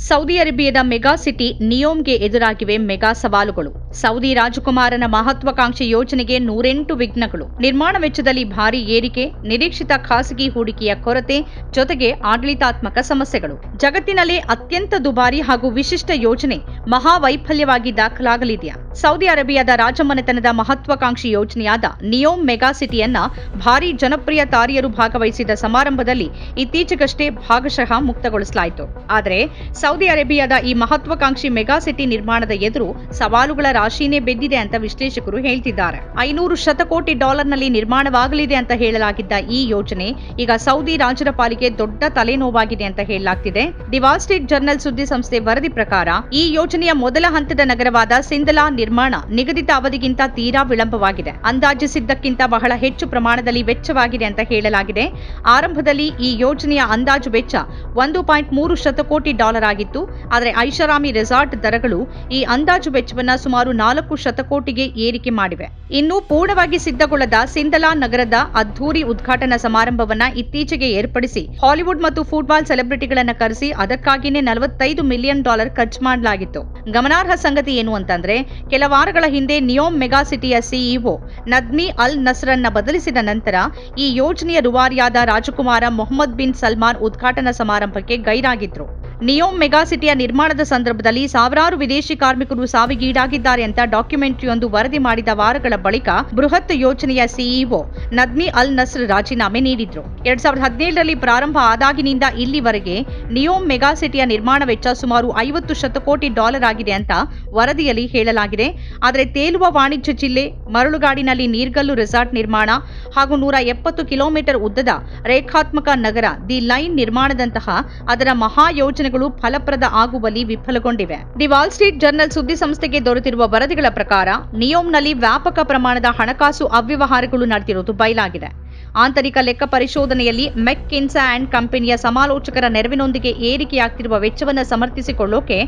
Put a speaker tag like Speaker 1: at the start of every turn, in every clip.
Speaker 1: Saudi ಅರೇಬಿಯಾದ mega city ನಿಯೋಮ್ಗೆ ಎದುರಾಗಿವೆ ಮೆಗಾ ಸವಾಲುಗಳು. ಸೌದಿ ರಾಜಕುಮಾರನ ಮಹತ್ವಾಕಾಂಕ್ಷಿ ಯೋಜನೆಗೆ ನೂರೆಂಟು ವಿಘ್ನಗಳು. ನಿರ್ಮಾಣ ವೆಚ್ಚದಲ್ಲಿ ಭಾರಿ ಏರಿಕೆ, ನಿರೀಕ್ಷಿತ ಖಾಸಗಿ ಹೂಡಿಕೆಯ ಕೊರತೆ, ಜೊತೆಗೆ ಆಡಳಿತಾತ್ಮಕ ಸಮಸ್ಯೆಗಳು. ಜಗತ್ತಿನಲ್ಲಿ ಅತ್ಯಂತ ದುಬಾರಿ ಹಾಗೂ ವಿಶಿಷ್ಟ ಯೋಜನೆ ಮಹಾವೈಫಲ್ಯವಾಗಿ ದಾಖಲಾಗಲಿದೆಯಾ? ಸೌದಿ ಅರೇಬಿಯಾದ ರಾಜಮನೆತನದ ಮಹತ್ವಾಕಾಂಕ್ಷಿ ಯೋಜನೆಯಾದ ನಿಯೋಮ್ ಮೆಗಾ ಸಿಟಿಯನ್ನ ಭಾರಿ ಜನಪ್ರಿಯ ತಾರಿಯರು ಭಾಗವಹಿಸಿದ ಸಮಾರಂಭದಲ್ಲಿ ಇತ್ತೀಚೆಗಷ್ಟೇ ಭಾಗಶಃ ಮುಕ್ತಗೊಳಿಸಲಾಯಿತು. ಆದರೆ, ಸೌದಿ ಅರೇಬಿಯಾದ ಈ ಮಹತ್ವಾಕಾಂಕ್ಷಿ ಮೆಗಾ ಸಿಟಿ ನಿರ್ಮಾಣದ ಎದುರು ಸವಾಲುಗಳ ರಾಶಿನೇ ಬೆದ್ದಿದೆ ಅಂತ ವಿಶ್ಲೇಷಕರು ಹೇಳ್ತಿದ್ದಾರೆ. ಐನೂರು ಶತಕೋಟಿ ಡಾಲರ್ನಲ್ಲಿ ನಿರ್ಮಾಣವಾಗಲಿದೆ ಅಂತ ಹೇಳಲಾಗಿದ್ದ ಈ ಯೋಜನೆ ಈಗ ಸೌದಿ ರಾಜರ ಪಾಲಿಗೆ ದೊಡ್ಡ ತಲೆನೋವಾಗಿದೆ ಅಂತ ಹೇಳಲಾಗ್ತಿದೆ. ದಿ ವಾಲ್ ಸ್ಟ್ರೀಟ್ ಜರ್ನಲ್ ಸುದ್ದಿ ಸಂಸ್ಥೆ ವರದಿ ಪ್ರಕಾರ ಈ ಯೋಜನೆಯ ಮೊದಲ ಹಂತದ ನಗರವಾದ ಸಿಂದಲಾ ನಿರ್ಮಾಣ ನಿಗದಿತ ಅವಧಿಗಿಂತ ತೀರಾ ವಿಳಂಬವಾಗಿದೆ. ಅಂದಾಜಿಸಿದ್ದಕ್ಕಿಂತ ಬಹಳ ಹೆಚ್ಚು ಪ್ರಮಾಣದಲ್ಲಿ ವೆಚ್ಚವಾಗಿದೆ ಅಂತ ಹೇಳಲಾಗಿದೆ. ಆರಂಭದಲ್ಲಿ ಈ ಯೋಜನೆಯ ಅಂದಾಜು ವೆಚ್ಚ ಒಂದು ಪಾಯಿಂಟ್ ಮೂರು ಶತಕೋಟಿ ಡಾಲರ್ ಆಗಿತ್ತು. ಆದರೆ ಐಷಾರಾಮಿ ರೆಸಾರ್ಟ್ ದರಗಳು ಈ ಅಂದಾಜು ವೆಚ್ಚವನ್ನು ಸುಮಾರು ನಾಲ್ಕು ಶತಕೋಟಿಗೆ ಏರಿಕೆ ಮಾಡಿವೆ. ಇನ್ನು ಪೂರ್ಣವಾಗಿ ಸಿದ್ಧಗೊಳ್ಳದ ಸಿಂದಲಾ ನಗರದ ಅದ್ಧೂರಿ ಉದ್ಘಾಟನಾ ಸಮಾರಂಭವನ್ನ ಇತ್ತೀಚೆಗೆ ಏರ್ಪಡಿಸಿ ಹಾಲಿವುಡ್ ಮತ್ತು ಫುಟ್ಬಾಲ್ ಸೆಲೆಬ್ರಿಟಿಗಳನ್ನ ಕರೆಸಿ ಅದಕ್ಕಾಗಿಯೇ ನಲವತ್ತೈದು ಮಿಲಿಯನ್ ಡಾಲರ್ ಖರ್ಚು ಮಾಡಲಾಗಿತ್ತು. ಗಮನಾರ್ಹ ಸಂಗತಿ ಏನು ಅಂತಂದ್ರೆ, ಕೆಲ ವಾರಗಳ ಹಿಂದೆ ನಿಯೋಮ್ ಮೆಗಾ ಸಿಟಿಯ ಸಿಇಒ ನದ್ಮಿ ಅಲ್ ನಸ್ರನ್ನ ಬದಲಿಸಿದ ನಂತರ ಈ ಯೋಜನೆಯ ರುವಾರಿಯಾದ ರಾಜಕುಮಾರ ಮೊಹಮ್ಮದ್ ಬಿನ್ ಸಲ್ಮಾನ್ ಉದ್ಘಾಟನಾ ಸಮಾರಂಭಕ್ಕೆ ಗೈರಾಗಿದ್ರು. ನಿಯೋಮ್ ಮೆಗಾ ಸಿಟಿಯ ನಿರ್ಮಾಣದ ಸಂದರ್ಭದಲ್ಲಿ ಸಾವಿರಾರು ವಿದೇಶಿ ಕಾರ್ಮಿಕರು ಸಾವಿಗೀಡಾಗಿದ್ದಾರೆ ಅಂತ ಡಾಕ್ಯುಮೆಂಟರಿಯೊಂದು ವರದಿ ಮಾಡಿದ ವಾರಗಳ ಬಳಿಕ ಬೃಹತ್ ಯೋಜನೆಯ ಸಿಇಒ ನದ್ಮಿ ಅಲ್ ನಸ್ರ್ ರಾಜೀನಾಮೆ ನೀಡಿದ್ರು. ಎರಡ್ ಸಾವಿರದ ಹದಿನೇಳರಲ್ಲಿ ಪ್ರಾರಂಭ ಆದಾಗಿನಿಂದ ಇಲ್ಲಿವರೆಗೆ ನಿಯೋಮ್ ಮೆಗಾ ಸಿಟಿಯ ನಿರ್ಮಾಣ ವೆಚ್ಚ ಸುಮಾರು ಐವತ್ತು ಶತಕೋಟಿ ಡಾಲರ್ ಆಗಿದೆ ಅಂತ ವರದಿಯಲ್ಲಿ ಹೇಳಲಾಗಿದೆ. ಆದರೆ ತೇಲುವ ವಾಣಿಜ್ಯ ಜಿಲ್ಲೆ ಮರಳುಗಾಡಿನಲ್ಲಿ ನೀರ್ಗಲ್ಲು ರೆಸಾರ್ಟ್ ನಿರ್ಮಾಣ ಹಾಗೂ ನೂರ ಎಪ್ಪತ್ತು ಕಿಲೋಮೀಟರ್ ಉದ್ದದ ರೇಖಾತ್ಮಕ ನಗರ ದಿ ಲೈನ್ ನಿರ್ಮಾಣದಂತಹ ಅದರ ಮಹಾ ಯೋಜನೆಗಳು ಫಲಪ್ರದ ಆಗುವಲ್ಲಿ ವಿಫಲಗೊಂಡಿವೆ. ದಿ ವಾಲ್ ಸ್ಟ್ರೀಟ್ ಜರ್ನಲ್ ಸುದ್ದಿ ಸಂಸ್ಥೆಗೆ ದೊರೆತಿರುವ ವರದಿಗಳ ಪ್ರಕಾರ, ನಿಯೋಮ್ನಲ್ಲಿ ವ್ಯಾಪಕ ಪ್ರಮಾಣದ ಹಣಕಾಸು ಅವ್ಯವಹಾರಗಳು ನಡೆದಿರುವುದು ಬಯಲಾಗಿದೆ. ಆಂತರಿಕ ಲೆಕ್ಕ ಪರಿಶೋಧನೆಯಲ್ಲಿ ಮೆಕ್ಕಿನ್ಸಾ ಅಂಡ್ ಕಂಪನಿಯ ಸಮಾಲೋಚಕರ ನೆರವಿನೊಂದಿಗೆ ಏರಿಕೆಯಾಗ್ತಿರುವ ವೆಚ್ಚವನ್ನು ಸಮರ್ಥಿಸಿಕೊಳ್ಳೋಕೆ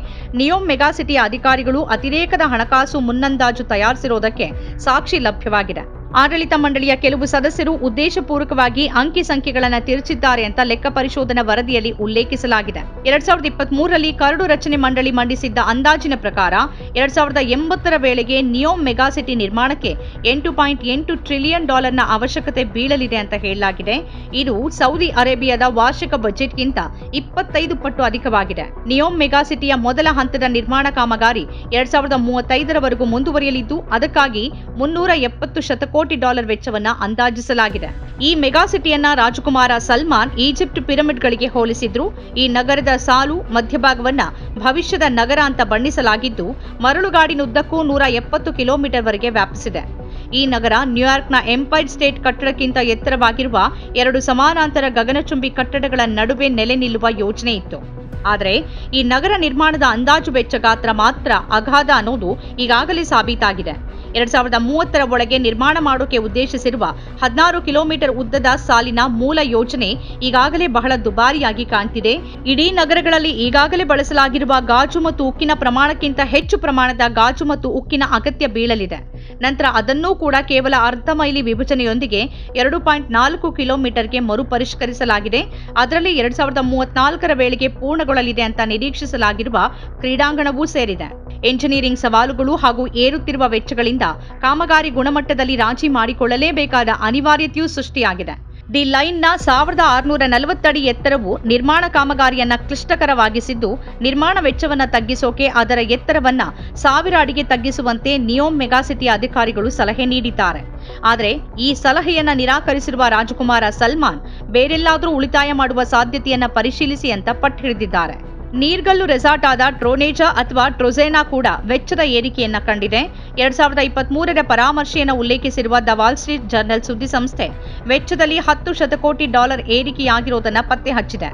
Speaker 1: ನಿಯೋಮ್ ಮೆಗಾಸಿಟಿಯ ಅಧಿಕಾರಿಗಳು ಅತಿರೇಕದ ಹಣಕಾಸು ಮುನ್ನಂದಾಜು ತಯಾರಿಸಿರುವುದಕ್ಕೆ ಸಾಕ್ಷಿ ಲಭ್ಯವಾಗಿದೆ. ಆಡಳಿತ ಮಂಡಳಿಯ ಕೆಲವು ಸದಸ್ಯರು ಉದ್ದೇಶಪೂರ್ವಕವಾಗಿ ಅಂಕಿ ಸಂಖ್ಯೆಗಳನ್ನು ತಿರುಚಿದ್ದಾರೆ ಅಂತ ಲೆಕ್ಕ ಪರಿಶೋಧನಾ ವರದಿಯಲ್ಲಿ ಉಲ್ಲೇಖಿಸಲಾಗಿದೆ. ಎರಡ್ ಸಾವಿರದ ಇಪ್ಪತ್ತ್ ಮೂರರಲ್ಲಿ ಕರಡು ರಚನೆ ಮಂಡಳಿ ಮಂಡಿಸಿದ್ದ ಅಂದಾಜಿನ ಪ್ರಕಾರ ಎರಡ್ ಸಾವಿರದ ಎಂಬತ್ತರ ವೇಳೆಗೆ ನಿಯೋಮ್ ಮೆಗಾಸಿಟಿ ನಿರ್ಮಾಣಕ್ಕೆ ಎಂಟು ಪಾಯಿಂಟ್ ಎಂಟು ಟ್ರಿಲಿಯನ್ ಡಾಲರ್ನ ಅವಶ್ಯಕತೆ ಬೀಳಲಿದೆ ಅಂತ ಹೇಳಲಾಗಿದೆ. ಇದು ಸೌದಿ ಅರೇಬಿಯಾದ ವಾರ್ಷಿಕ ಬಜೆಟ್ಗಿಂತ ಇಪ್ಪತ್ತೈದು ಪಟ್ಟು ಅಧಿಕವಾಗಿದೆ. ನಿಯೋಮ್ ಮೆಗಾಸಿಟಿಯ ಮೊದಲ ಹಂತದ ನಿರ್ಮಾಣ ಕಾಮಗಾರಿ ಎರಡ್ ಸಾವಿರದ ಮೂವತ್ತೈದರವರೆಗೂ ಮುಂದುವರಿಯಲಿದ್ದು, ಅದಕ್ಕಾಗಿ ಮುನ್ನೂರ ಎಪ್ಪತ್ತು ಶತಕೋಟಿ ಡಾಲರ್ ವೆಚ್ಚವನ್ನು ಅಂದಾಜಿಸಲಾಗಿದೆ. ಈ ಮೆಗಾ ಸಿಟಿಯನ್ನ ರಾಜಕುಮಾರ ಸಲ್ಮಾನ್ ಈಜಿಪ್ಟ್ ಪಿರಮಿಡ್ಗಳಿಗೆ ಹೋಲಿಸಿದ್ರು. ಈ ನಗರದ ಸಾಲು ಮಧ್ಯಭಾಗವನ್ನ ಭವಿಷ್ಯದ ನಗರ ಅಂತ ಬಣ್ಣಿಸಲಾಗಿದ್ದು ಮರಳುಗಾಡಿನುದ್ದಕ್ಕೂ ನೂರ ಎಪ್ಪತ್ತು ಕಿಲೋಮೀಟರ್ ವರೆಗೆ ವ್ಯಾಪಿಸಿದೆ. ಈ ನಗರ ನ್ಯೂಯಾರ್ಕ್ನ ಎಂಪೈರ್ ಸ್ಟೇಟ್ ಕಟ್ಟಡಕ್ಕಿಂತ ಎತ್ತರವಾಗಿರುವ ಎರಡು ಸಮಾನಾಂತರ ಗಗನಚುಂಬಿ ಕಟ್ಟಡಗಳ ನಡುವೆ ನೆಲೆ ನಿಲ್ಲುವ ಯೋಜನೆ ಇತ್ತು. ಆದರೆ, ಈ ನಗರ ನಿರ್ಮಾಣದ ಅಂದಾಜು ವೆಚ್ಚ ಗಾತ್ರ ಮಾತ್ರ ಅಗಾಧ ಅನ್ನೋದು ಈಗಾಗಲೇ ಸಾಬೀತಾಗಿದೆ. ಎರಡ್ ಸಾವಿರದ ಮೂವತ್ತರ ಒಳಗೆ ನಿರ್ಮಾಣ ಮಾಡೋಕೆ ಉದ್ದೇಶಿಸಿರುವ ಹದಿನಾರು ಕಿಲೋಮೀಟರ್ ಉದ್ದದ ಸಾಲಿನ ಮೂಲ ಯೋಜನೆ ಈಗಾಗಲೇ ಬಹಳ ದುಬಾರಿಯಾಗಿ ಕಾಣ್ತಿದೆ. ಇಡೀ ನಗರಗಳಲ್ಲಿ ಈಗಾಗಲೇ ಬಳಸಲಾಗಿರುವ ಗಾಜು ಮತ್ತು ಉಕ್ಕಿನ ಪ್ರಮಾಣಕ್ಕಿಂತ ಹೆಚ್ಚು ಪ್ರಮಾಣದ ಗಾಜು ಮತ್ತು ಉಕ್ಕಿನ ಅಗತ್ಯ ಬೀಳಲಿದೆ. ನಂತರ ಅದನ್ನೂ ಕೂಡ ಕೇವಲ ಅರ್ಧ ಮೈಲಿ ವಿಭಜನೆಯೊಂದಿಗೆ ಎರಡು ಪಾಯಿಂಟ್ ನಾಲ್ಕು ಕಿಲೋಮೀಟರ್ಗೆ ಮರುಪರಿಷ್ಕರಿಸಲಾಗಿದೆ. ಅದರಲ್ಲಿ ಎರಡ್ ಸಾವಿರದ ಮೂವತ್ನಾಲ್ಕರ ವೇಳೆಗೆ ಪೂರ್ಣಗೊಳ್ಳಲಿದೆ ಅಂತ ನಿರೀಕ್ಷಿಸಲಾಗಿರುವ ಕ್ರೀಡಾಂಗಣವೂ ಸೇರಿದೆ. ಎಂಜಿನಿಯರಿಂಗ್ ಸವಾಲುಗಳು ಹಾಗೂ ಏರುತ್ತಿರುವ ವೆಚ್ಚಗಳಿಂದ ಕಾಮಗಾರಿ ಗುಣಮಟ್ಟದಲ್ಲಿ ರಾಜಿ ಮಾಡಿಕೊಳ್ಳಲೇಬೇಕಾದ ಅನಿವಾರ್ಯತೆಯೂ ಸೃಷ್ಟಿಯಾಗಿದೆ. ದಿ ಲೈನ್ನ ಸಾವಿರದ ಆರುನೂರ ನಲವತ್ತಡಿ ಎತ್ತರವು ನಿರ್ಮಾಣ ಕಾಮಗಾರಿಯನ್ನ ಕ್ಲಿಷ್ಟಕರವಾಗಿಸಿದ್ದು, ನಿರ್ಮಾಣ ವೆಚ್ಚವನ್ನ ತಗ್ಗಿಸೋಕೆ ಅದರ ಎತ್ತರವನ್ನ ಸಾವಿರ ಅಡಿಗೆ ತಗ್ಗಿಸುವಂತೆ ನಿಯೋಮ್ ಮೆಗಾಸಿಟಿ ಅಧಿಕಾರಿಗಳು ಸಲಹೆ ನೀಡಿದ್ದಾರೆ. ಆದರೆ, ಈ ಸಲಹೆಯನ್ನ ನಿರಾಕರಿಸಿರುವ ರಾಜಕುಮಾರ ಸಲ್ಮಾನ್, ಬೇರೆಲ್ಲಾದರೂ ಉಳಿತಾಯ ಮಾಡುವ ಸಾಧ್ಯತೆಯನ್ನ ಪರಿಶೀಲಿಸಿ ಅಂತ ಪಟ್ಟು ಹಿಡಿದಿದ್ದಾರೆ. ನೀರ್ಗಲ್ಲು ರೆಸಾರ್ಟ್ ಆದ ಟ್ರೋನೇಜಾ ಅಥವಾ ಟ್ರೊಜೆನಾ ಕೂಡ ವೆಚ್ಚದ ಏರಿಕೆಯನ್ನ ಕಂಡಿದೆ. ಎರಡ್ ಸಾವಿರದ ಇಪ್ಪತ್ತ್ ಮೂರರ ಪರಾಮರ್ಶೆಯನ್ನು ಉಲ್ಲೇಖಿಸಿರುವ ದ ವಾಲ್ ಸ್ಟ್ರೀಟ್ ಜರ್ನಲ್ ಸುದ್ದಿ ಸಂಸ್ಥೆ ವೆಚ್ಚದಲ್ಲಿ ಹತ್ತು ಶತಕೋಟಿ ಡಾಲರ್ ಏರಿಕೆಯಾಗಿರೋದನ್ನು ಪತ್ತೆ ಹಚ್ಚಿದೆ.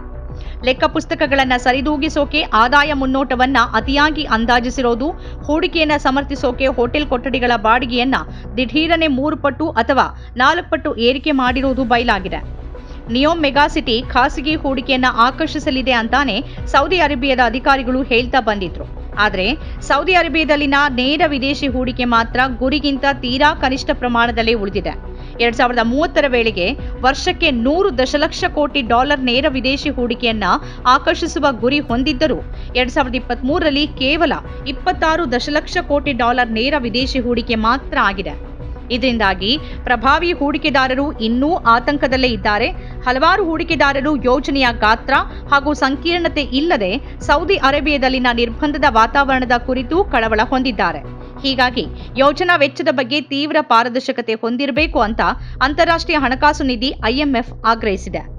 Speaker 1: ಲೆಕ್ಕ ಪುಸ್ತಕಗಳನ್ನು ಸರಿದೂಗಿಸೋಕೆ, ಆದಾಯ ಮುನ್ನೋಟವನ್ನ ಅತಿಯಾಗಿ ಅಂದಾಜಿಸಿರೋದು, ಹೂಡಿಕೆಯನ್ನು ಸಮರ್ಥಿಸೋಕೆ ಹೋಟೆಲ್ ಕೊಠಡಿಗಳ ಬಾಡಿಗೆಯನ್ನ ದಿಢೀರನೆ ಮೂರು ಪಟ್ಟು ಅಥವಾ ನಾಲ್ಕು ಪಟ್ಟು ಏರಿಕೆ ಮಾಡಿರುವುದು ಬಯಲಾಗಿದೆ. ನಿಯೋಮ್ ಮೆಗಾ ಸಿಟಿ ಖಾಸಗಿ ಹೂಡಿಕೆಯನ್ನ ಆಕರ್ಷಿಸಲಿದೆ ಅಂತಾನೆ ಸೌದಿ ಅರೇಬಿಯಾದ ಅಧಿಕಾರಿಗಳು ಹೇಳ್ತಾ ಬಂದಿದ್ರು. ಆದರೆ ಸೌದಿ ಅರೇಬಿಯಾದಲ್ಲಿನ ನೇರ ವಿದೇಶಿ ಹೂಡಿಕೆ ಮಾತ್ರ ಗುರಿಗಿಂತ ತೀರಾ ಕನಿಷ್ಠ ಪ್ರಮಾಣದಲ್ಲಿ ಉಳಿದಿದೆ. ಎರಡ್ ಸಾವಿರದ ಮೂವತ್ತರ ವೇಳೆಗೆ ವರ್ಷಕ್ಕೆ ನೂರು ದಶಲಕ್ಷ ಕೋಟಿ ಡಾಲರ್ ನೇರ ವಿದೇಶಿ ಹೂಡಿಕೆಯನ್ನ ಆಕರ್ಷಿಸುವ ಗುರಿ ಹೊಂದಿದ್ದರೂ ಎರಡ್ ಸಾವಿರದ ಇಪ್ಪತ್ತ್ ಮೂರರಲ್ಲಿ ಕೇವಲ ಇಪ್ಪತ್ತಾರು ದಶಲಕ್ಷ ಕೋಟಿ ಡಾಲರ್ ನೇರ ವಿದೇಶಿ ಹೂಡಿಕೆ ಮಾತ್ರ ಆಗಿದೆ. ಇದರಿಂದಾಗಿ ಪ್ರಭಾವಿ ಹೂಡಿಕೆದಾರರು ಇನ್ನೂ ಆತಂಕದಲ್ಲೇ ಇದ್ದಾರೆ. ಹಲವಾರು ಹೂಡಿಕೆದಾರರು ಯೋಜನೆಯ ಗಾತ್ರ ಹಾಗೂ ಸಂಕೀರ್ಣತೆ ಇಲ್ಲದೆ ಸೌದಿ ಅರೇಬಿಯಾದಲ್ಲಿನ ನಿರ್ಬಂಧದ ವಾತಾವರಣದ ಕುರಿತು ಕಳವಳ ಹೊಂದಿದ್ದಾರೆ. ಹೀಗಾಗಿ ಯೋಜನಾ ವೆಚ್ಚದ ಬಗ್ಗೆ ತೀವ್ರ ಪಾರದರ್ಶಕತೆ ಹೊಂದಿರಬೇಕು ಅಂತ ಅಂತಾರಾಷ್ಟ್ರೀಯ ಹಣಕಾಸು ನಿಧಿ ಐಎಂಎಫ್ ಆಗ್ರಹಿಸಿದೆ.